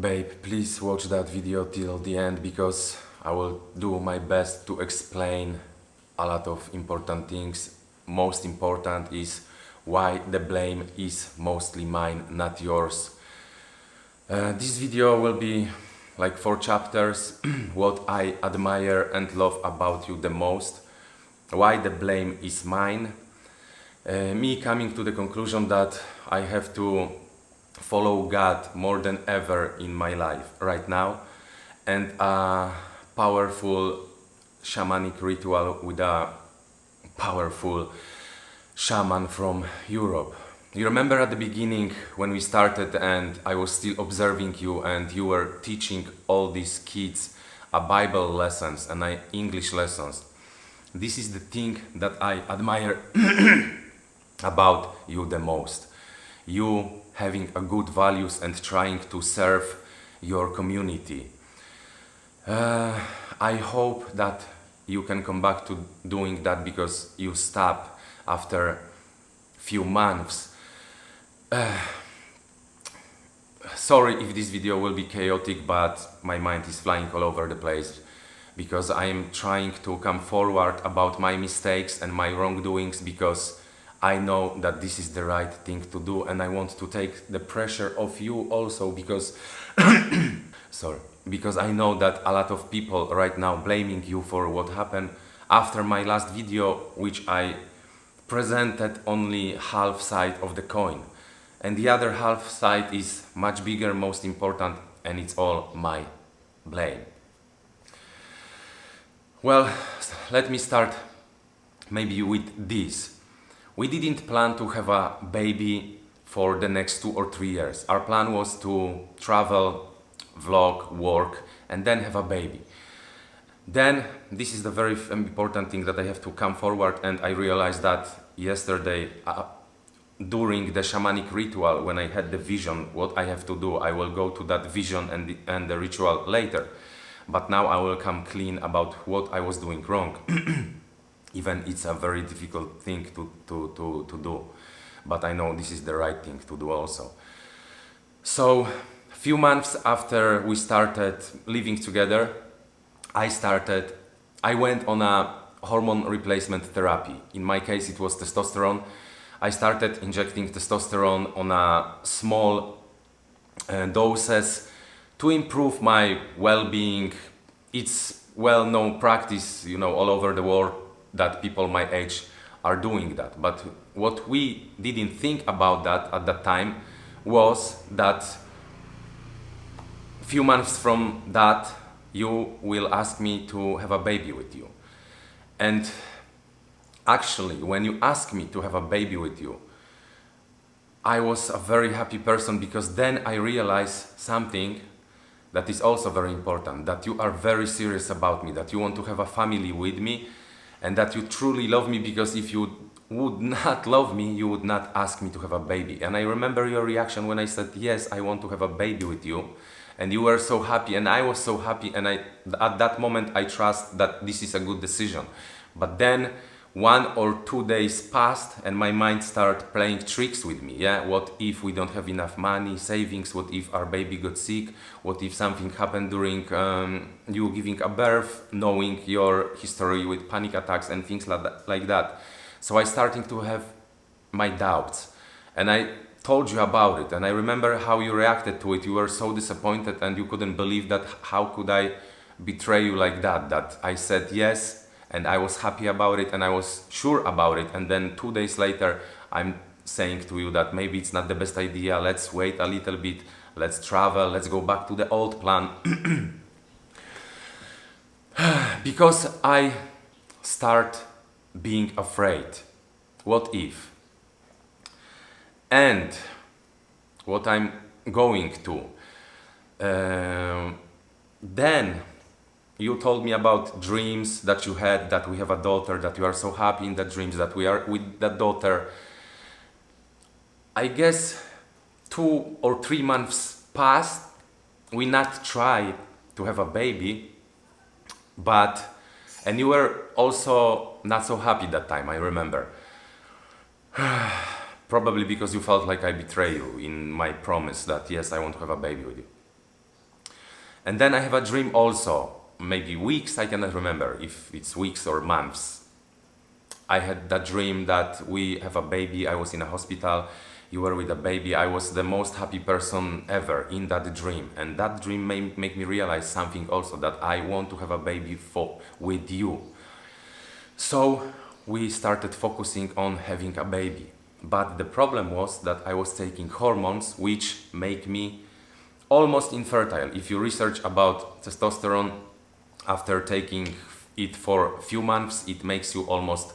Babe, please watch that video till the end because I will do my best to explain a lot of important things. Most important is why the blame is mostly mine, not yours. Uh, this video will be like four chapters what I admire and love about you the most, why the blame is mine, uh, me coming to the conclusion that I have to follow God more than ever in my life right now, and a powerful shamanic ritual with a powerful shaman from Europe. You remember at the beginning when we started and I was still observing you and you were teaching all these kids a Bible lessons and I English lessons. This is the thing that I admire about you the most. You having a good values and trying to serve your community. Uh, I hope that you can come back to doing that because you stop after few months. Uh, sorry if this video will be chaotic, but my mind is flying all over the place because I am trying to come forward about my mistakes and my wrongdoings because I know that this is the right thing to do and I want to take the pressure of you also because sorry because I know that a lot of people right now blaming you for what happened. After my last video which I presented only half side of the coin and the other half side is much bigger most important and it's all my blame. Well let me start maybe with this we didn't plan to have a baby for the next two or three years. Our plan was to travel vlog work and then have a baby. Then this is the very important thing that i have to come forward and i realized that yesterday uh, during the shamanic ritual when i had the vision what i have to do i will go to that vision and the, and the ritual later. But now i will come clean about what i was doing wrong even it's a very difficult thing to, to, to, to do. But i know this is the right thing to do also. So a few months after we started living together i started i went on a hormone replacement therapy. In my case it was testosterone. I started injecting testosterone on a small uh, doses to improve my well-being. It's well-known practice you know all over the world that people my age are doing that. But what we didn't think about that at that time was that a few months from that you will ask me to have a baby with you. And actually when you ask me to have a baby with you i was a very happy person because then i realized something that is also very important that you are very serious about me that you want to have a family with me and that you truly love me because if you would not love me you would not ask me to have a baby. And i remember your reaction when i said yes i want to have a baby with you. And you were so happy and i was so happy and i at that moment i trust that this is a good decision. But then one or two days passed and my mind started playing tricks with me yeah? What if we don't have enough money savings? What if our baby got sick? What if something happened during um, you giving a birth knowing your history with panic attacks and things like that, like that. So i starting to have my doubts. And i told you about it and i remember how you reacted to it. You were so disappointed and you couldn't believe that how could i betray you like that that i said yes and I was happy about it and I was sure about it. And then two days later, I'm saying to you that maybe it's not the best idea. Let's wait a little bit. Let's travel. Let's go back to the old plan. because I start being afraid. What if? And what I'm going to. Um then you told me about dreams that you had that we have a daughter that you are so happy in the dreams that we are with that daughter. I guess two or three months passed. We not try to have a baby but and you were also not so happy that time i remember. Probably because you felt like i betray you in my promise that yes i want to have a baby with you. And then I have a dream also, maybe weeks, I cannot remember if it's weeks or months. I had that dream that we have a baby, I was in a hospital, you were with a baby, I was the most happy person ever in that dream. And that dream made make me realize something also that I want to have a baby for with you. So we started focusing on having a baby. But the problem was that I was taking hormones which make me almost infertile. If you research about testosterone after taking it for a few months, it makes you almost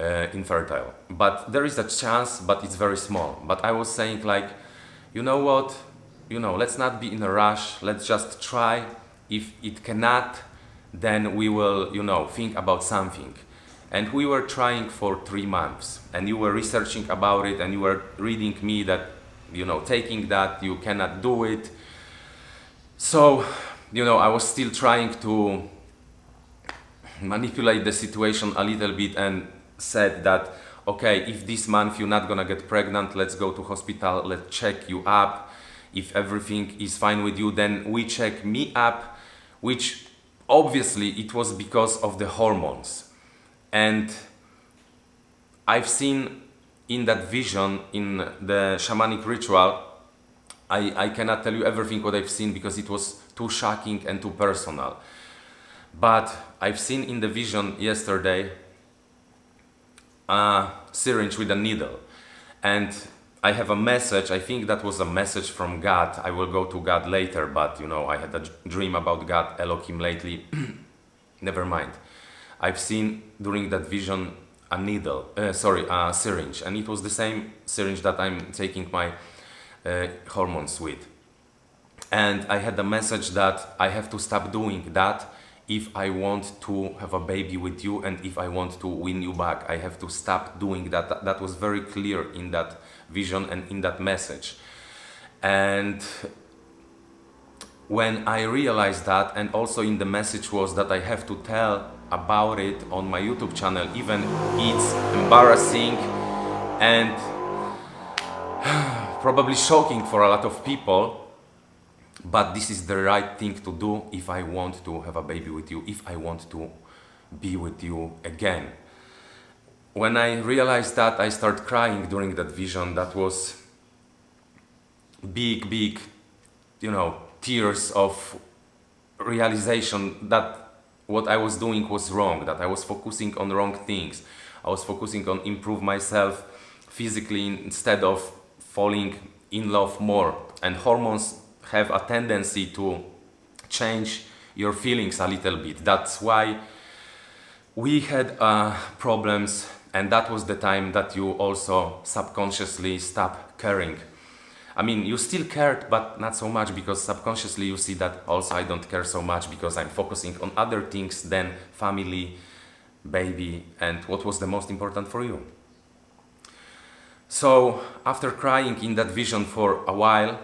uh, infertile. But there is a chance, but it's very small. But I was saying like, you know what, you know, let's not be in a rush. Let's just try. If it cannot, then we will, you know, think about something. And we were trying for three months, and you were researching about it, and you were reading me that, you know, taking that you cannot do it. So, you know, I was still trying to manipulate the situation a little bit and said that okay if this month you're not gonna get pregnant let's go to hospital let's check you up. If everything is fine with you then we check me up which obviously it was because of the hormones. And i've seen in that vision in the shamanic ritual I, I cannot tell you everything what i've seen because it was too shocking and too personal but i've seen in the vision yesterday a syringe with a needle. And I have a message, I think that was a message from God. I will go to God later, but you know, I had a dream about God, Elohim lately. Never mind. I've seen during that vision a needle, uh, sorry, a syringe, and it was the same syringe that I'm taking my uh, hormones with. And I had a message that I have to stop doing that if I want to have a baby with you and if I want to win you back, I have to stop doing that. That, that was very clear in that vision and in that message. And when I realized that, and also in the message was that I have to tell about it on my YouTube channel, even it's embarrassing and probably shocking for a lot of people but this is the right thing to do if I want to have a baby with you, if I want to be with you again. When I realized that, I started crying during that vision. That was big, big, you know, tears of realization that what I was doing was wrong, that I was focusing on wrong things. I was focusing on improve myself physically instead of falling in love more. And hormones have a tendency to change your feelings a little bit. That's why we had uh, problems, and that was the time that you also subconsciously stop caring. I mean, you still cared, but not so much because subconsciously you see that also I don't care so much because I'm focusing on other things than family, baby, and what was the most important for you. So, after crying in that vision for a while,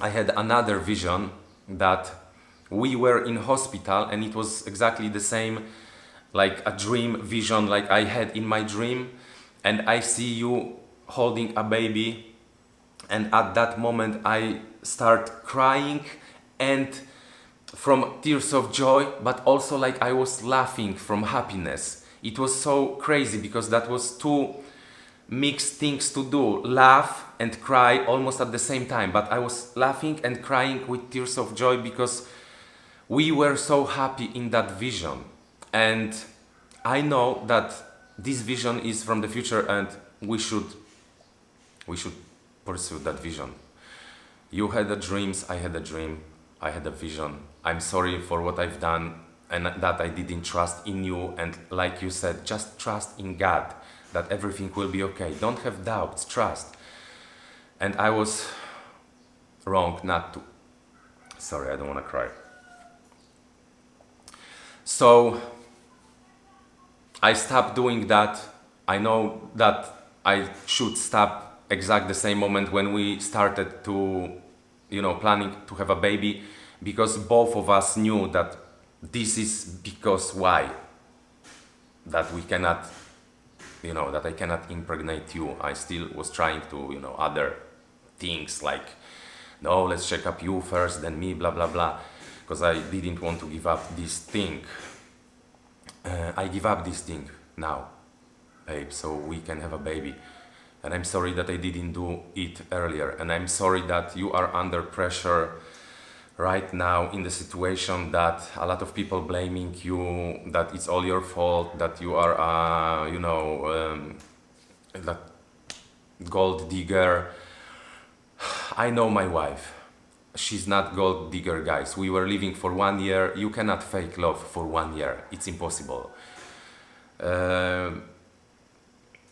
I had another vision that we were in hospital and it was exactly the same like a dream vision like I had in my dream. And I see you holding a baby and at that moment I start crying and from tears of joy but also like I was laughing from happiness. It was so crazy because that was two mixed things to do laugh and cry almost at the same time. But i was laughing and crying with tears of joy because we were so happy in that vision. And i know that this vision is from the future and we should we should pursue that vision. You had the dreams i had a dream i had a vision. I'm sorry for what i've done and that i didn't trust in you. And like you said just trust in god that everything will be okay. Don't have doubts, trust. And I was wrong not to. Sorry, I don't want to cry. So I stopped doing that. I know that I should stop exact the same moment when we started to, you know, planning to have a baby because both of us knew that this is because why that we cannot you know that I cannot impregnate you. I still was trying to you know other things like no, let's check up you first, then me, blah, blah, blah. Because I didn't want to give up this thing. Uh, I give up this thing now, babe, so we can have a baby. And I'm sorry that I didn't do it earlier. And I'm sorry that you are under pressure right now in the situation that a lot of people blaming you, that it's all your fault, that you are, uh, you know, um, that gold digger. I know my wife. She's not gold digger, guys. We were living for one year. You cannot fake love for one year. It's impossible. Uh,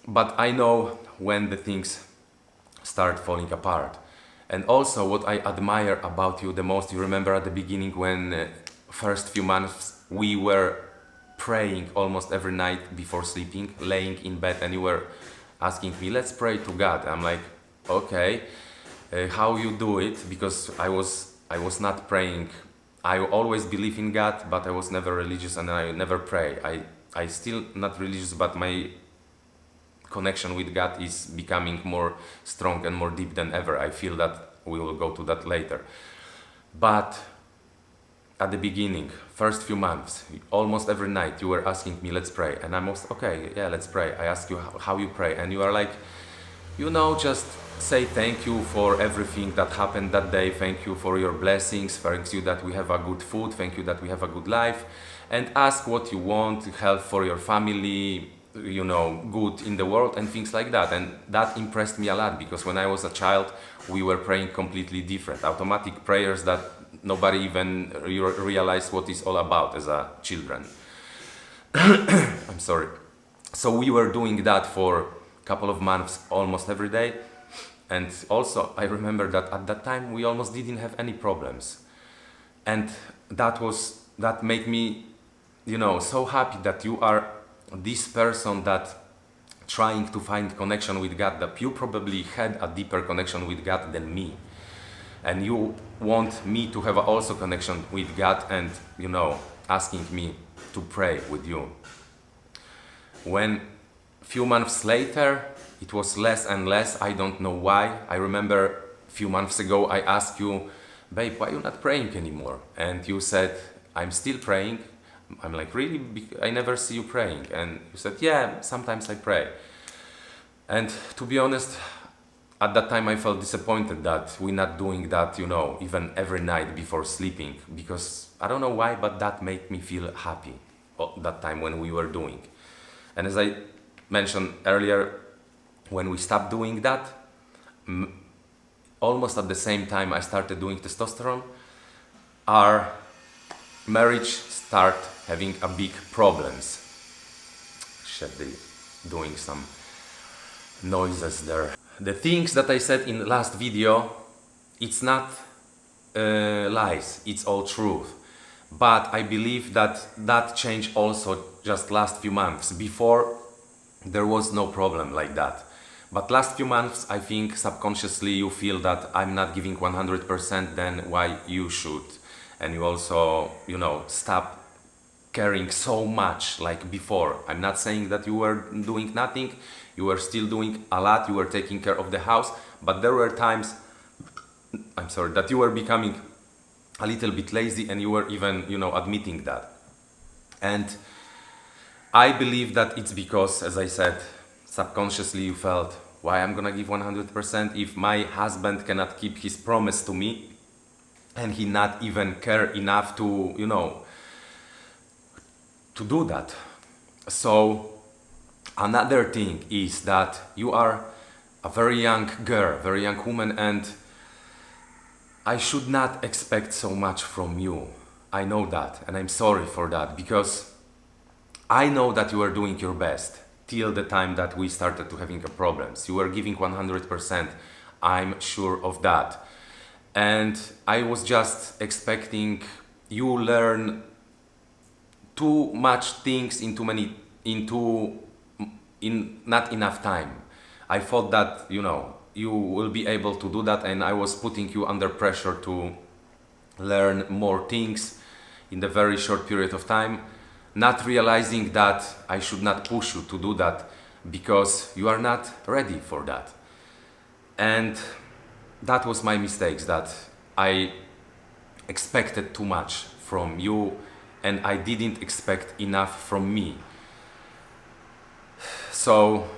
but I know when the things start falling apart. And also, what I admire about you the most, you remember at the beginning when uh, first few months we were praying almost every night before sleeping, laying in bed, and you were asking me, "Let's pray to God." I'm like, "Okay, uh, how you do it?" Because I was I was not praying. I always believe in God, but I was never religious, and I never pray. I I still not religious, but my connection with God is becoming more strong and more deep than ever. I feel that we will go to that later. But at the beginning, first few months, almost every night you were asking me, let's pray. And I'm okay, yeah, let's pray. I ask you how, how you pray. And you are like, you know, just say thank you for everything that happened that day. Thank you for your blessings. Thank you that we have a good food. Thank you that we have a good life. And ask what you want, help for your family, you know good in the world and things like that. And that impressed me a lot because when i was a child we were praying completely different automatic prayers that nobody even re- realized what it's all about as a children. I'm sorry. So we were doing that for a couple of months almost every day. And also i remember that at that time we almost didn't have any problems. And that was that made me you know so happy that you are this person that trying to find connection with God that you probably had a deeper connection with God than me. And you want me to have also connection with God and you know asking me to pray with you. When a few months later it was less and less I don't know why. I remember a few months ago I asked you babe why you not praying anymore? And you said I'm still praying I'm like, really? I never see you praying. And you said, yeah, sometimes I pray. And to be honest, at that time I felt disappointed that we're not doing that, you know, even every night before sleeping. Because I don't know why, but that made me feel happy that time when we were doing. And as I mentioned earlier, when we stopped doing that, almost at the same time I started doing testosterone, our marriage start having a big problems. Be doing some noises there. The things that I said in the last video, it's not uh, lies, it's all truth. But I believe that that changed also just last few months. Before there was no problem like that. But last few months, I think subconsciously you feel that I'm not giving 100%, then why you should. And you also, you know, stop caring so much like before. I'm not saying that you were doing nothing, you were still doing a lot, you were taking care of the house, but there were times, I'm sorry, that you were becoming a little bit lazy and you were even, you know, admitting that. And I believe that it's because, as I said, subconsciously you felt, why I'm gonna give 100% if my husband cannot keep his promise to me and he not even care enough to, you know, to do that. So another thing is that you are a very young girl, very young woman, and I should not expect so much from you. I know that, and I'm sorry for that because I know that you are doing your best till the time that we started to having problems. You were giving 100%. I'm sure of that. And I was just expecting you learn too much things in too many in too in not enough time. I thought that you know you will be able to do that and i was putting you under pressure to learn more things in the very short period of time not realizing that i should not push you to do that because you are not ready for that. And that was my mistakes that I expected too much from you and I didn't expect enough from me. So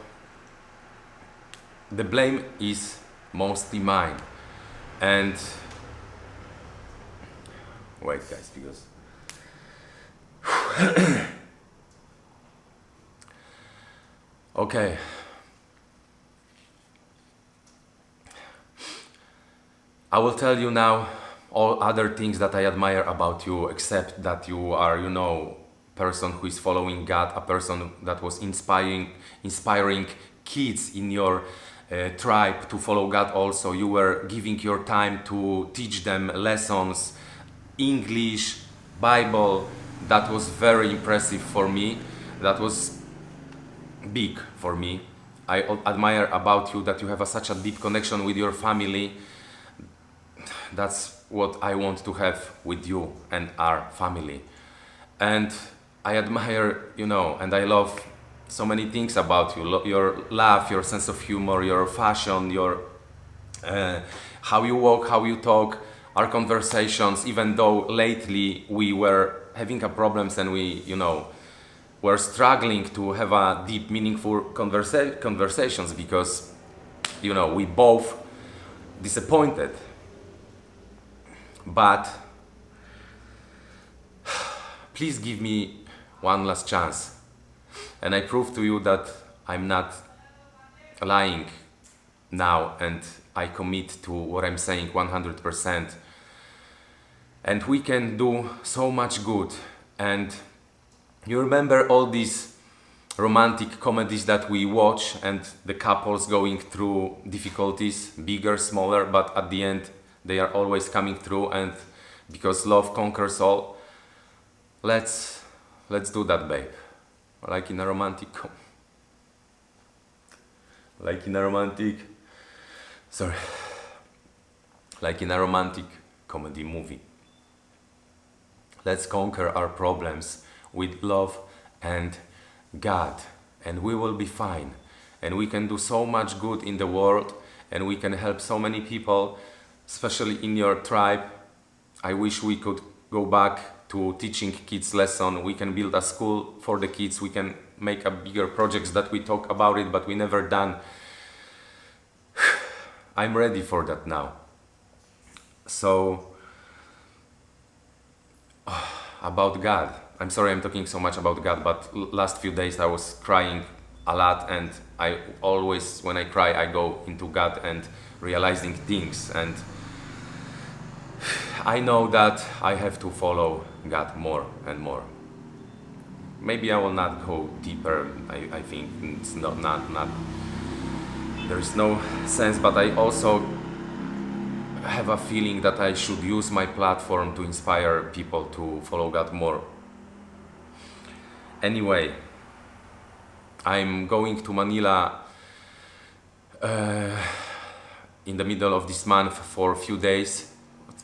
the blame is mostly mine. And wait guys because okay I will tell you now all other things that I admire about you, except that you are, you know, person who is following God, a person that was inspiring, inspiring kids in your uh, tribe to follow God. Also, you were giving your time to teach them lessons, English, Bible. That was very impressive for me. That was big for me. I admire about you that you have a, such a deep connection with your family that's what I want to have with you and our family. And I admire, you know, and I love so many things about you your laugh, your sense of humor, your fashion, your uh, how you walk, how you talk, our conversations, even though lately we were having a problems and we, you know, were struggling to have a deep, meaningful conversa- conversations because, you know, we both disappointed but please give me one last chance. And I prove to you that I'm not lying now and I commit to what I'm saying 100%. And we can do so much good. And you remember all these romantic comedies that we watch and the couples going through difficulties, bigger, smaller, but at the end they are always coming through and because love conquers all let's let's do that babe. Like in a romantic like in a romantic sorry like in a romantic comedy movie. Let's conquer our problems with love and god and we will be fine. And we can do so much good in the world and we can help so many people especially in your tribe. I wish we could go back to teaching kids lesson. We can build a school for the kids. We can make a bigger projects that we talk about it, but we never done. I'm ready for that now. So about God. I'm sorry I'm talking so much about God, but last few days I was crying a lot and I always when I cry I go into God and realizing things and I know that I have to follow God more and more. Maybe I will not go deeper. I, I think it's not, not, not, there is no sense, but I also have a feeling that I should use my platform to inspire people to follow God more. Anyway, I'm going to Manila uh, in the middle of this month for a few days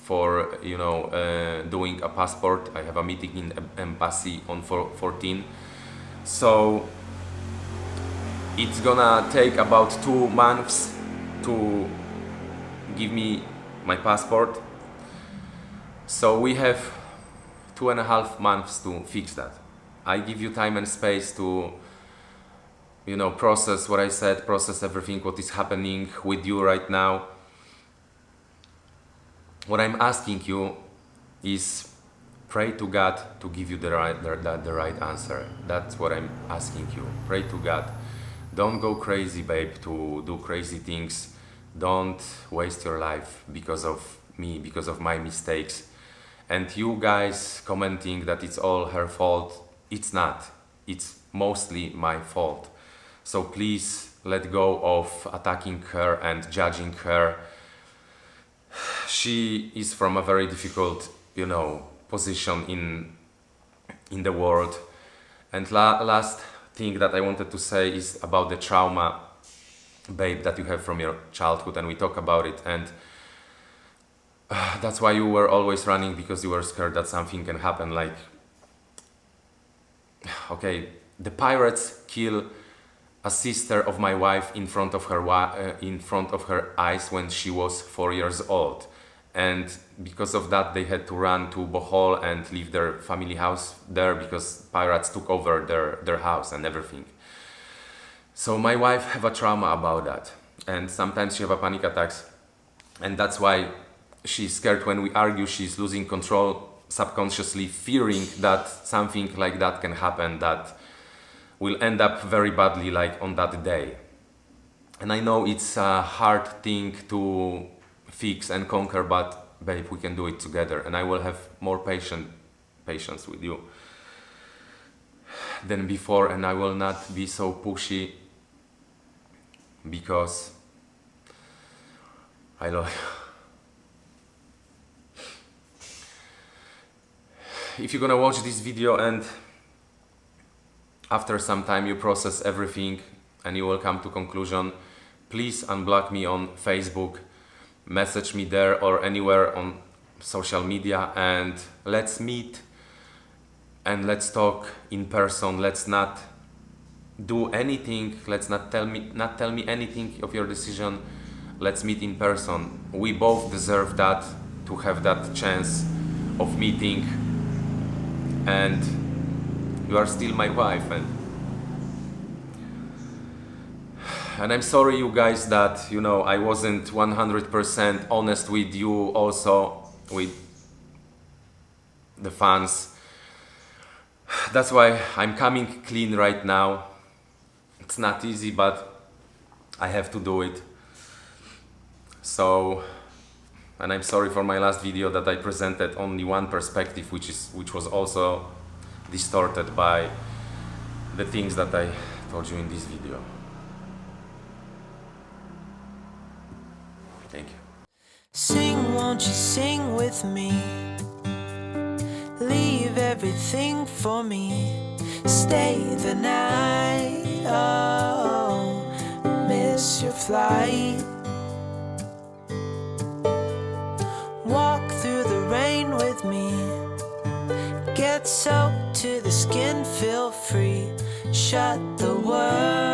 for you know uh, doing a passport. I have a meeting in embassy on 14. So it's gonna take about two months to give me my passport. So we have two and a half months to fix that. I give you time and space to you know process what I said, process everything what is happening with you right now what I'm asking you is pray to God to give you the right, the, the right answer. That's what I'm asking you. Pray to God. Don't go crazy, babe, to do crazy things. Don't waste your life because of me, because of my mistakes. And you guys commenting that it's all her fault, it's not. It's mostly my fault. So please let go of attacking her and judging her she is from a very difficult, you know, position in in the world. And la- last thing that I wanted to say is about the trauma, babe, that you have from your childhood, and we talk about it. And uh, that's why you were always running because you were scared that something can happen. Like, okay, the pirates kill a sister of my wife in front of her uh, in front of her eyes when she was four years old, and because of that they had to run to Bohol and leave their family house there because pirates took over their their house and everything. So my wife have a trauma about that, and sometimes she have a panic attacks, and that's why she's scared when we argue. She's losing control subconsciously, fearing that something like that can happen. That will end up very badly, like on that day. And I know it's a hard thing to fix and conquer, but babe, we can do it together, and I will have more patient patience with you than before, and I will not be so pushy because I love you. If you're gonna watch this video and after some time you process everything and you will come to conclusion, please unblock me on Facebook, message me there or anywhere on social media and let's meet and let's talk in person. Let's not do anything. Let's not tell me not tell me anything of your decision. Let's meet in person. We both deserve that to have that chance of meeting and you are still my wife and and i'm sorry you guys that you know i wasn't 100% honest with you also with the fans. That's why i'm coming clean right now. It's not easy but i have to do it. So and i'm sorry for my last video that i presented only one perspective which is which was also distorted by the things that i told you in this video thank you Sing, won't you sing with me? Leave everything for me. Stay the night. Oh, miss your flight. Walk through the rain with me. Get soaked to the skin, feel free. Shut the world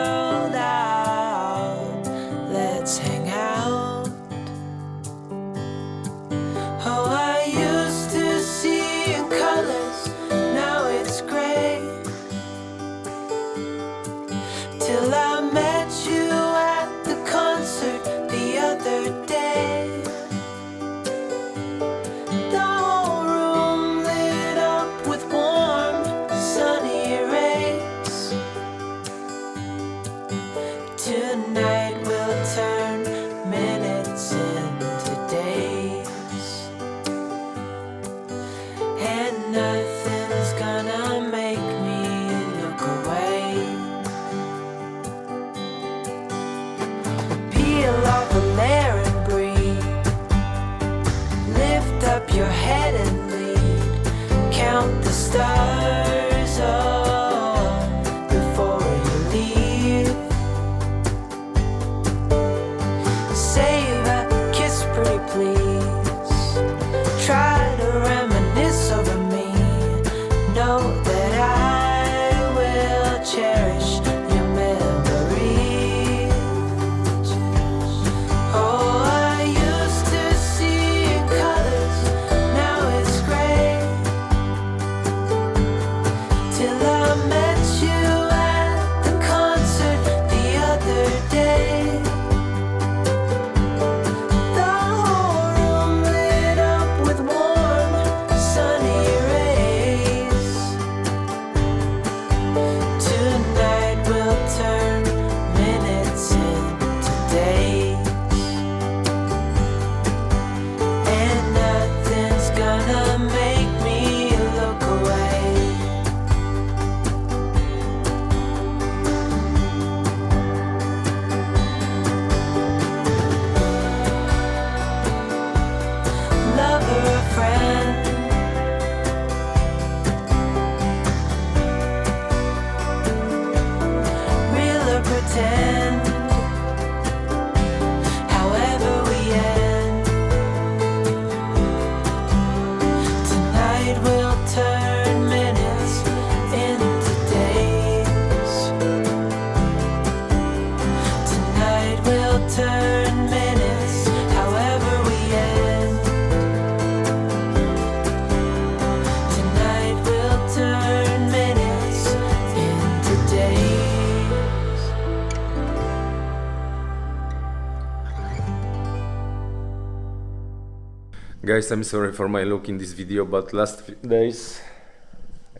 Guys, I'm sorry for my look in this video, but last few days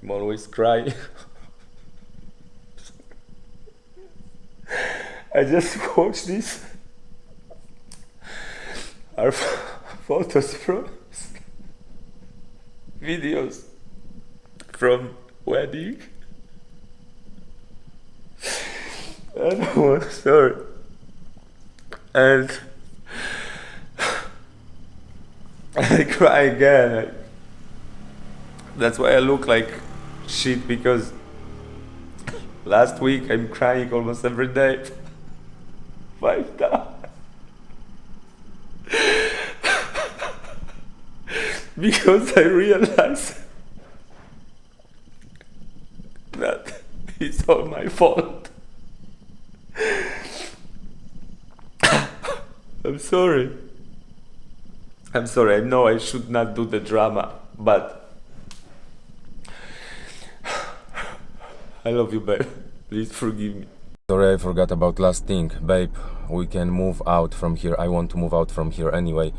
I'm always crying. I just watched this. Our photos from videos from wedding. And I was sorry. And I cry again. That's why I look like shit because last week I'm crying almost every day. Five times. because I realize that it's all my fault. I'm sorry. I'm sorry, I know I should not do the drama, but I love you, babe. Please forgive me. Sorry, I forgot about last thing, babe. We can move out from here. I want to move out from here anyway,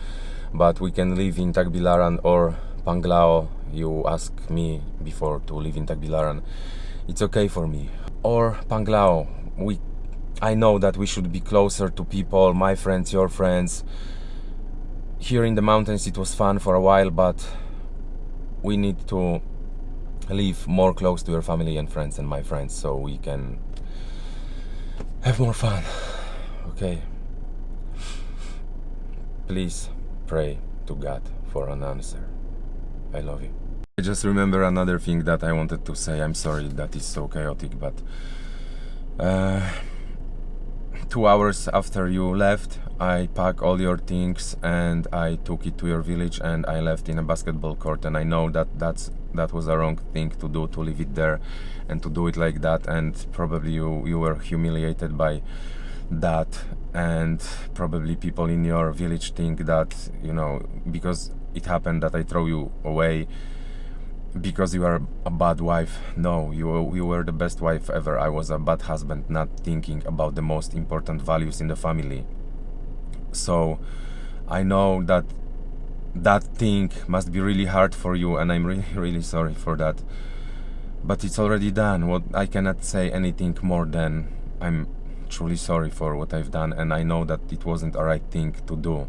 but we can live in Tagbilaran or Panglao. You asked me before to live in Tagbilaran. It's okay for me. Or Panglao. We, I know that we should be closer to people, my friends, your friends here in the mountains it was fun for a while but we need to live more close to your family and friends and my friends so we can have more fun. Okay? Please pray to god for an answer. I love you. I just remember another thing that i wanted to say. I'm sorry that is so chaotic but uh, two hours after you left, I packed all your things and I took it to your village and I left in a basketball court. And I know that that's that was a wrong thing to do to leave it there and to do it like that. And probably you you were humiliated by that. And probably people in your village think that you know because it happened that I throw you away because you are a bad wife. No, you were, you were the best wife ever. I was a bad husband, not thinking about the most important values in the family. So I know that that thing must be really hard for you, and I'm really, really sorry for that. But it's already done. What I cannot say anything more than I'm truly sorry for what I've done, and I know that it wasn't a right thing to do.